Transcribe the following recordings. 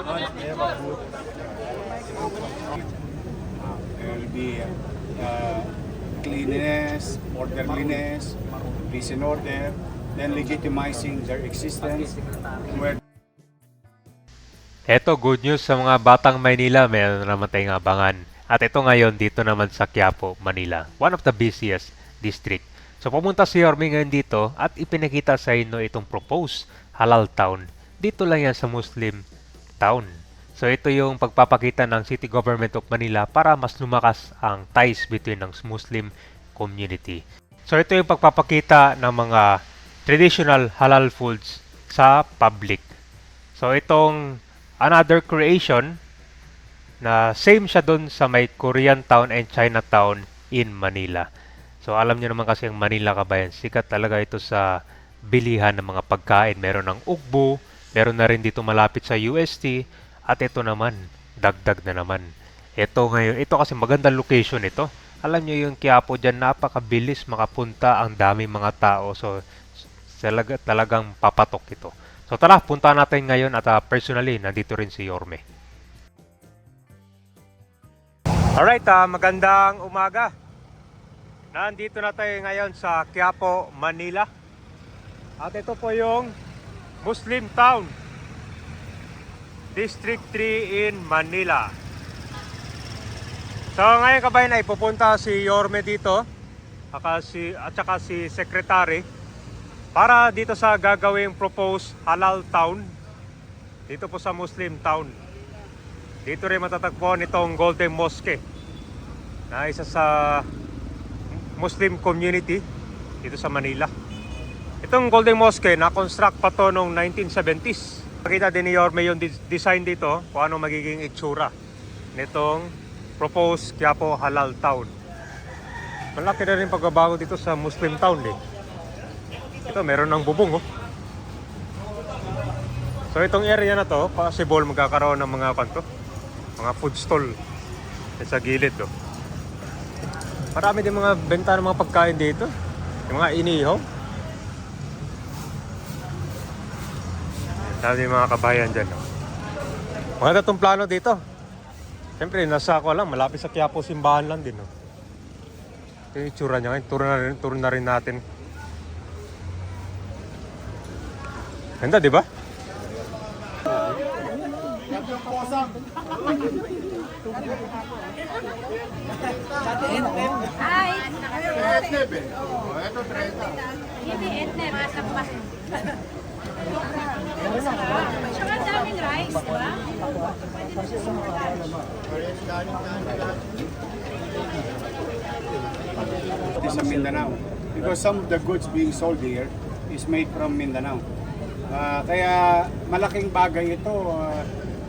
there will be uh, cleanliness, orderliness, peace and order, then legitimizing their existence, where Eto, good news sa mga batang Maynila, meron naman tayong abangan. At ito ngayon, dito naman sa Quiapo, Manila. One of the busiest district. So pumunta si Yorme ngayon dito at ipinakita sa inyo itong proposed halal town. Dito lang yan sa Muslim town. So ito yung pagpapakita ng City Government of Manila para mas lumakas ang ties between ng Muslim community. So ito yung pagpapakita ng mga traditional halal foods sa public. So itong another creation na same siya doon sa may Korean town and Chinatown in Manila. So alam niyo naman kasi ang Manila kabayan, sikat talaga ito sa bilihan ng mga pagkain. Meron ng ugbo, meron na rin dito malapit sa UST, at ito naman, dagdag na naman. Ito ngayon, ito kasi magandang location ito. Alam niyo yung Quiapo dyan, napakabilis makapunta ang daming mga tao. So talaga, talagang papatok ito. So tara, punta natin ngayon at ah, personally, nandito rin si Yorme. Alright, ah, magandang umaga. Nandito na tayo ngayon sa Quiapo, Manila. At ito po yung Muslim Town, District 3 in Manila. So ngayon kabayan ay pupunta si Yorme dito aka si, at saka si Secretary para dito sa gagawing proposed halal town dito po sa Muslim town. Dito rin matatagpuan itong Golden Mosque na isa sa Muslim community dito sa Manila. Itong Golden Mosque na-construct pa to noong 1970s. Nakita din ni Yorme yung design dito kung ano magiging itsura nitong proposed Quiapo Halal Town. Malaki na rin pagbabago dito sa Muslim town eh. Ito meron ng bubong oh. So itong area na to, possible magkakaroon ng mga kanto, mga food stall sa gilid oh. Marami din mga benta ng mga pagkain dito. Yung mga inihaw. Yung mga kabayan dyan. Oh. Maganda itong plano dito. Siyempre, nasa ako lang, malapit sa Quiapo simbahan lang din. Oh. Ito yung itsura niya. Turo na rin, turo na rin natin. Ganda, di ba? Hi! Hindi, etne, masap pa. Tsaka ang daming rice, di ba? Is sa Mindanao. Because some of the goods being sold here is made from Mindanao. Ah, kaya malaking bagay ito ah,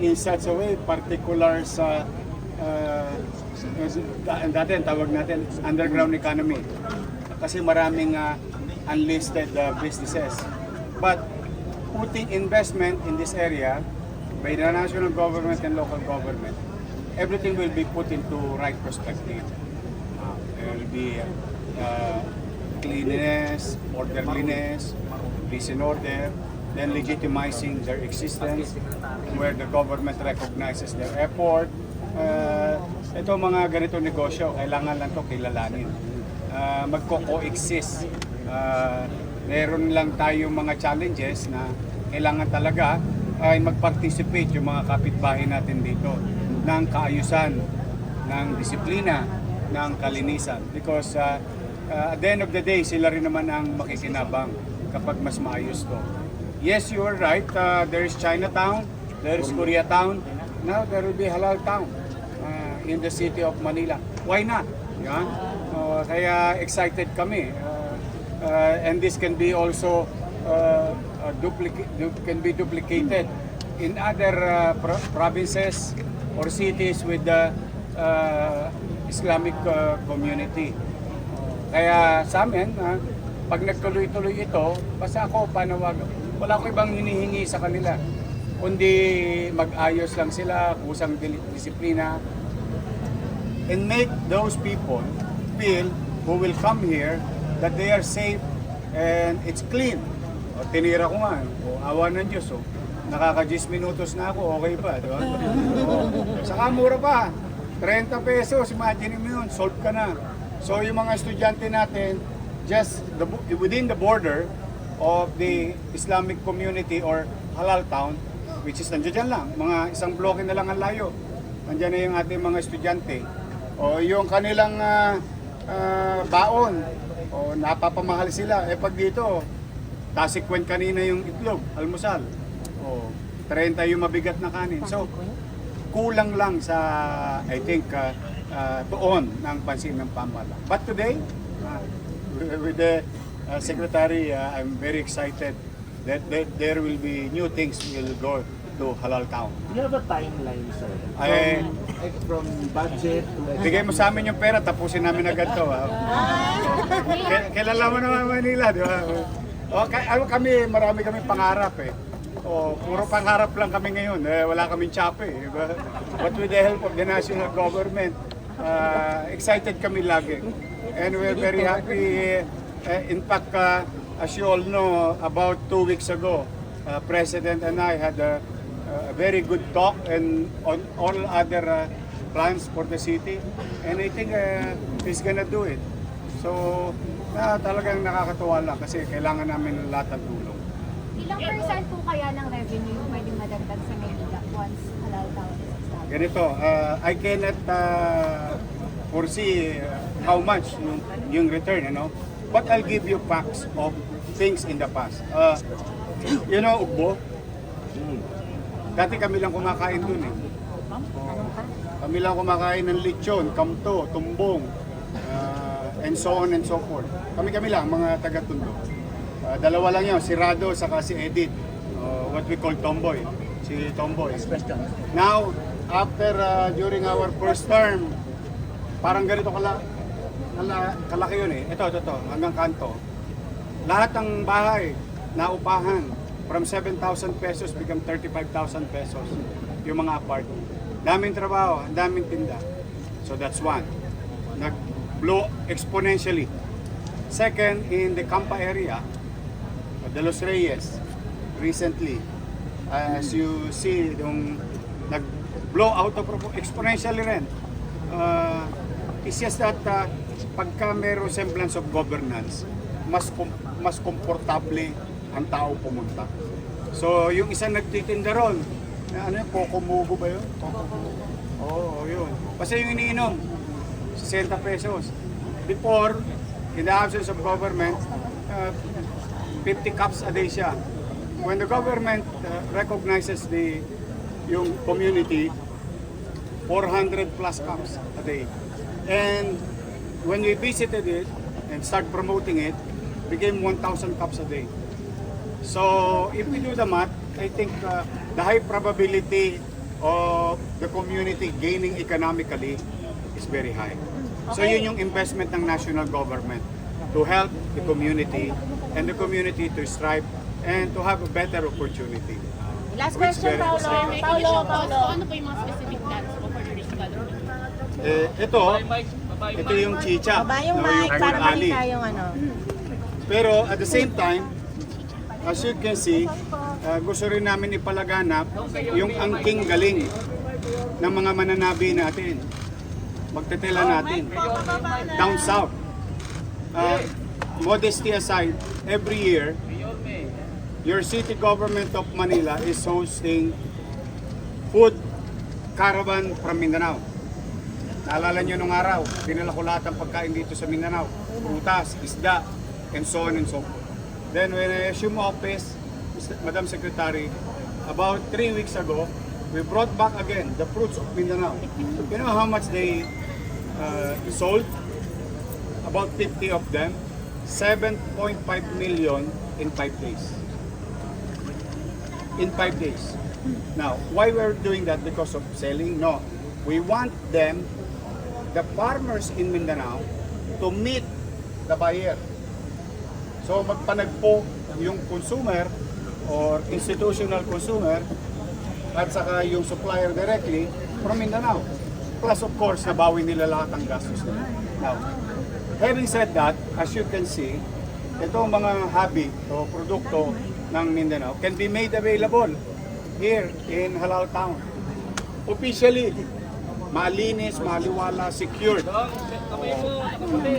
in such a way, particular sa uh, dati tawag natin underground economy. Kasi maraming ah, unlisted ah, businesses. But putting investment in this area by the national government and local government, everything will be put into right perspective. Uh, there will be uh, cleanliness, orderliness, peace and order, then legitimizing their existence where the government recognizes their effort. Uh, ito mga ganito negosyo, kailangan lang to kilalanin. Uh, magko-coexist. Uh, meron lang tayong mga challenges na kailangan talaga ay mag-participate yung mga kapitbahay natin dito ng kaayusan, ng disiplina, ng kalinisan. Because uh, uh, at the end of the day, sila rin naman ang makikinabang kapag mas maayos to. Yes, you are right. Uh, there is Chinatown, there is Koreatown. Now there will be Halal Town uh, in the city of Manila. Why not? Yan. Uh, kaya excited kami. Uh, uh, and this can be also uh, uh, duplica- du- can be duplicated in other uh, pro- provinces or cities with the uh, Islamic uh, community. Kaya sa amin, ah, pag nagtuloy-tuloy ito, basta ako panawag, wala ko ibang hinihingi sa kanila. Kundi mag-ayos lang sila, kusang disiplina, and make those people feel who will come here that they are safe and it's clean. O, tinira ko nga, o, awa ng Diyos. O. nakaka 10 minutos na ako, okay pa, di ba? Oo. Saka mura pa. 30 pesos, imagine mo yun, solve ka na. So yung mga estudyante natin, just the, within the border of the Islamic community or halal town, which is nandiyan dyan lang, mga isang bloke na lang ang layo. Nandiyan na yung ating mga estudyante. O yung kanilang ah, ah, baon, o napapamahal sila. Eh pag dito, tasikwen kanina yung itlog, almusal. O 30 yung mabigat na kanin. So, kulang lang sa, I think, uh, uh, tuon ng pansin ng pamala. But today, uh, with the uh, Secretary, uh, I'm very excited that, that there will be new things will go to Halal Town. Do you have a timeline, sir? From, Ay- eh, from budget to... Bigay mo sa amin yung pera, tapusin namin agad to. K- kilala mo naman Manila, di ba? O, ka- ano kami, marami kami pangarap eh. O, puro pangarap lang kami ngayon. Eh, wala kaming tsape. Eh? But with the help of the national government, uh, excited kami lagi. And we're very happy. Eh, in fact, uh, as you all know, about two weeks ago, uh, President and I had a, a very good talk and on all other uh, plans for the city. And I think uh, he's gonna do it. So, na talagang nakakatuwa lang kasi kailangan namin lahat ng tulong. Ilang percent po kaya ng revenue yung pwedeng madagdag sa Manila once halal town is established? Ganito, uh, I cannot uh, foresee uh, how much yung, yung return, you know. But I'll give you facts of things in the past. Uh, you know, Ugbo? Dati kami lang kumakain dun eh. Kami lang kumakain ng lechon, kamto, tumbong, uh, and so on and so forth. Kami-kami lang, mga taga-tundo. Uh, dalawa lang yun, si Rado saka si Edith, uh, what we call Tomboy. Si Tomboy. Now, after, uh, during our first term, parang ganito kala, kala, kalaki yun eh. Ito, ito, ito, hanggang kanto. Lahat ng bahay, naupahan, from 7,000 pesos become 35,000 pesos yung mga apartment. Daming trabaho, daming tinda. So that's one. Nag-blow exponentially. Second, in the Campa area, De Los Reyes, recently, as you see, yung nag-blow out of proportion, exponentially rin. Uh, it's just that uh, pagka mayroong semblance of governance, mas kom- mas komportable ang tao pumunta. So, yung isang nagtitinda ron, na ano yun, Pocomugo ba yun? Pocomugo. Oo, oh, yun. Kasi yung iniinom, 60 pesos. Before, in the absence of government, uh, 50 cups a day siya. When the government uh, recognizes the yung community, 400 plus cups a day. And when we visited it and start promoting it, became 1,000 cups a day. So if we do the math, I think uh, the high probability of the community gaining economically is very high. So yun yung investment ng national government to help the community and the community to strive and to have a better opportunity. Last Which question, Paolo. exciting. Paolo, Paolo. Ano po yung mga specific plans po for the gathering? Eh, ito, ito yung chicha. Baba yung no, mic para ali. makita yung ano. Pero at the same time, as you can see, uh, gusto rin namin ipalaganap yung angking galing ng mga mananabi natin. Magtetela natin. Down south. Uh, modesty aside, every year, your city government of Manila is hosting food caravan from Mindanao. Naalala nyo nung araw, dinala ko lahat ng pagkain dito sa Mindanao. Prutas, isda, and so on and so forth. Then when I assume office. Madam Secretary, about three weeks ago, we brought back again the fruits of Mindanao. You know how much they uh, sold? About 50 of them. 7.5 million in 5 days. In 5 days. Now, why we're doing that? Because of selling? No. We want them, the farmers in Mindanao, to meet the buyer. So magpanagpo yung consumer or institutional consumer at saka yung supplier directly from Mindanao. Plus of course, nabawi nila lahat ng gastos nila. Now, having said that, as you can see, itong mga hobby o produkto ng Mindanao can be made available here in Halal Town. Officially, malinis, maliwala, secured.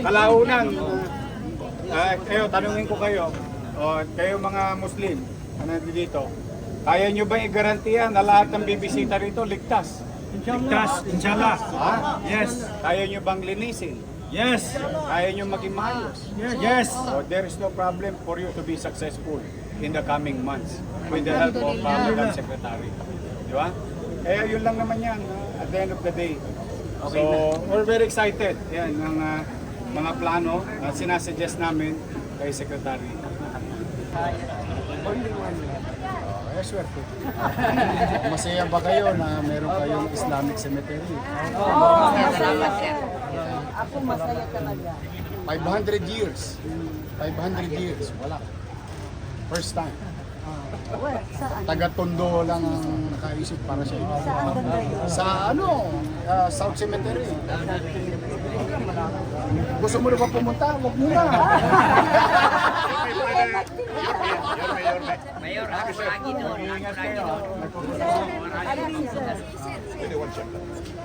Kalaunan, uh, kayo, tanungin ko kayo, o, kayo mga Muslim na nandito, kaya nyo ba i-garantiya na lahat ng bibisita rito ligtas? Ligtas, inshallah. Ha? Yes. Kaya nyo bang linisin? Yes. Kaya nyo maging maayos? Yes. So there is no problem for you to be successful in the coming months with the help of uh, Madam Secretary. Di ba? Eh, yun lang naman yan uh, at the end of the day. So, we're very excited. Yan, ng uh, mga plano na sinasuggest namin kay Secretary. Swerte. Masaya ba kayo na meron kayong Islamic cemetery? Ako masaya talaga. 500 years. 500 years. Wala. First time. Well, saan? Taga-tondo lang ang nakaisip para sa inyo. Saan banda yun? Sa ano, ah, South Cemetery. Gusto mo na ba pumunta? Huwag mo na.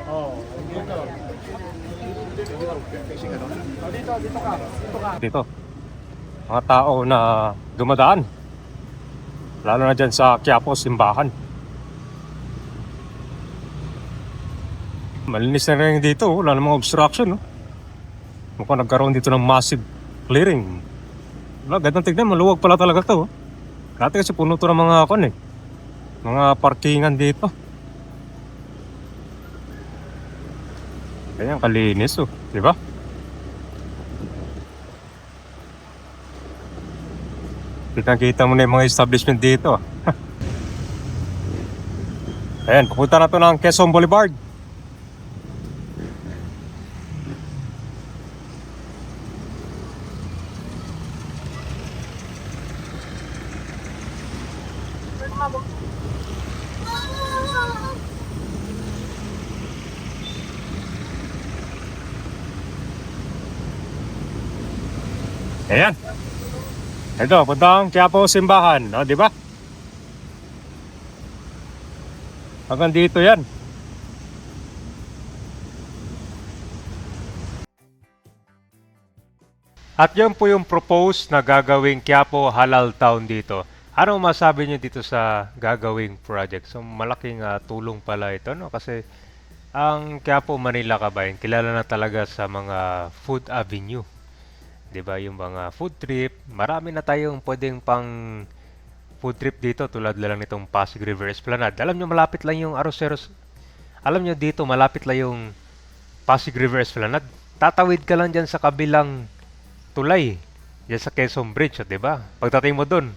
Oh, dito. Dito, dito ka. Dito ka. dito. Mga tao na dumadaan. Lalo na dyan sa Quiapo, simbahan. Malinis na rin dito, oh. wala namang obstruction. No? Mukhang nagkaroon dito ng massive clearing. Wala, gandang tignan, maluwag pala talaga to. oh. Dati kasi puno to ng mga kon eh. Mga parkingan dito. Ganyan kalinis oh, di ba? Kitang-kita mo na yung mga establishment dito. ah. Ayan, pupunta na to ng Quezon Boulevard. Ayan. Ito, punta ang Quiapo Simbahan, no, di ba? Hanggang dito yan. At yun po yung propose na gagawing Quiapo Halal Town dito. Ano masabi niyo dito sa gagawing project? So malaking ah, tulong pala ito no kasi ang Quiapo Manila kabayan kilala na talaga sa mga food avenue. 'Di ba? Yung mga food trip, marami na tayong pwedeng pang food trip dito tulad lang nitong Pasig River Esplanade. Alam niyo malapit lang yung Aroseros. Alam niyo dito malapit lang yung Pasig River Esplanade. Tatawid ka lang diyan sa kabilang tulay. Diyan sa Quezon Bridge, 'di ba? Pagdating mo doon,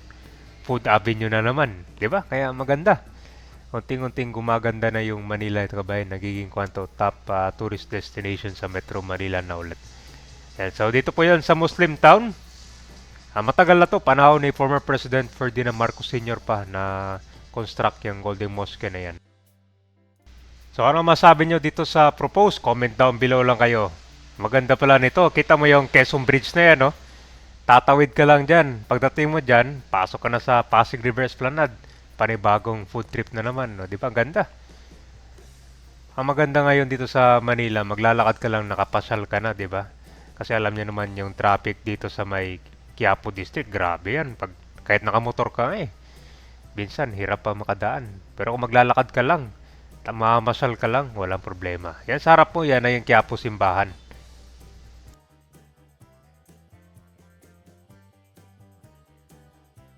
Food Avenue na naman, 'di ba? Kaya maganda. Unting-unting gumaganda na yung Manila ito kabayan, nagiging kwanto top ah, tourist destination sa Metro Manila na ulit. So dito po 'yon sa Muslim Town. Ah, matagal na to, panahon ni former President Ferdinand Marcos Sr. pa na construct yung Golden Mosque na yan. So ano masabi nyo dito sa propose? Comment down below lang kayo. Maganda pala nito. Kita mo yung Quezon Bridge na yan, no? Tatawid ka lang dyan. Pagdating mo dyan, pasok ka na sa Pasig River Esplanade. Panibagong food trip na naman, no? Di ba? Ang ganda. Ang maganda ngayon dito sa Manila, maglalakad ka lang, nakapasyal ka na, di ba? Kasi alam niyo naman yung traffic dito sa may Quiapo District, grabe yan. Pag, kahit nakamotor ka eh, minsan hirap pa makadaan. Pero kung maglalakad ka lang, mamasyal ka lang, walang problema. Yan sa harap mo, yan na yung Quiapo Simbahan.